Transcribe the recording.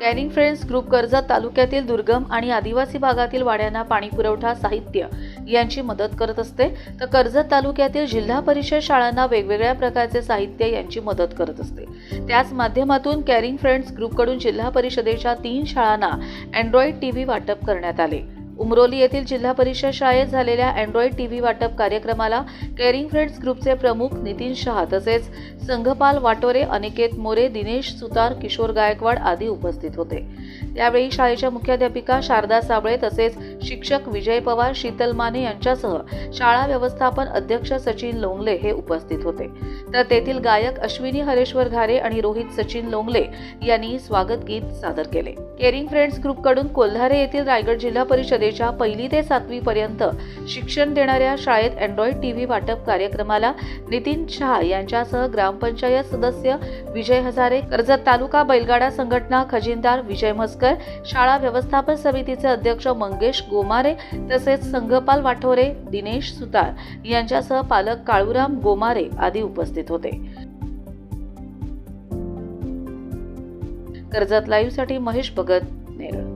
Canning friends group Karjat तालुक्यातील दुर्गम आणि आदिवासी भागातील वाड्यांना पाणी पुरवठा साहित्य यांची मदत करत असते. तर कर्जत तालुक्यातील जिल्हा परिषद शाळांना वेगवेगळ्या प्रकारचे साहित्य यांची मदत करत असते. त्याच माध्यमातून कॅरिंग फ्रेंड्स ग्रुपकडून जिल्हा परिषदेच्या तीन शाळांना अँड्रॉइड टीव्ही वाटप करण्यात आले. उमरोली येथील जिल्हा परिषद शाळेत झालेल्या अँड्रॉइड टीव्ही वाटप कार्यक्रमाला केअरिंग फ्रेंड्स ग्रुपचे प्रमुख नितीन शहा तसेच संघपाल वाटोरे अनिकेत मोरे दिनेश सुतार किशोर गायकवाड आदी उपस्थित होते. त्यावेळी शाळेच्या मुख्याध्यापिका शारदा साबळे तसेच शिक्षक विजय पवार शीतल माने यांच्यासह शाळा व्यवस्थापन अध्यक्ष सचिन लोंगले हे उपस्थित होते. तर तेथील गायक अश्विनी हरेश्वर घारे आणि रोहित सचिन लोंगले यांनी स्वागत गीत सादर केले. केरिंग फ्रेंड्स ग्रुपकडून कोल्हारे येथील रायगड जिल्हा परिषदेच्या पहिली ते सातवी पर्यंत शिक्षण देणाऱ्या शाळेत अँड्रॉइड टीव्ही वाटप कार्यक्रमाला नितीन शहा यांच्यासह ग्रामपंचायत सदस्य विजय हजारे कर्जत तालुका बैलगाडा संघटना खजिनदार विजय म्हसकर शाळा व्यवस्थापन समितीचे अध्यक्ष मंगेश गोमारे तसेच संघपाल वाठोरे दिनेश सुतार यांच्यासह पालक काळूराम गोमारे आदी उपस्थित होते. कर्जत लाईव्हसाठी महेश भगत नेरळ.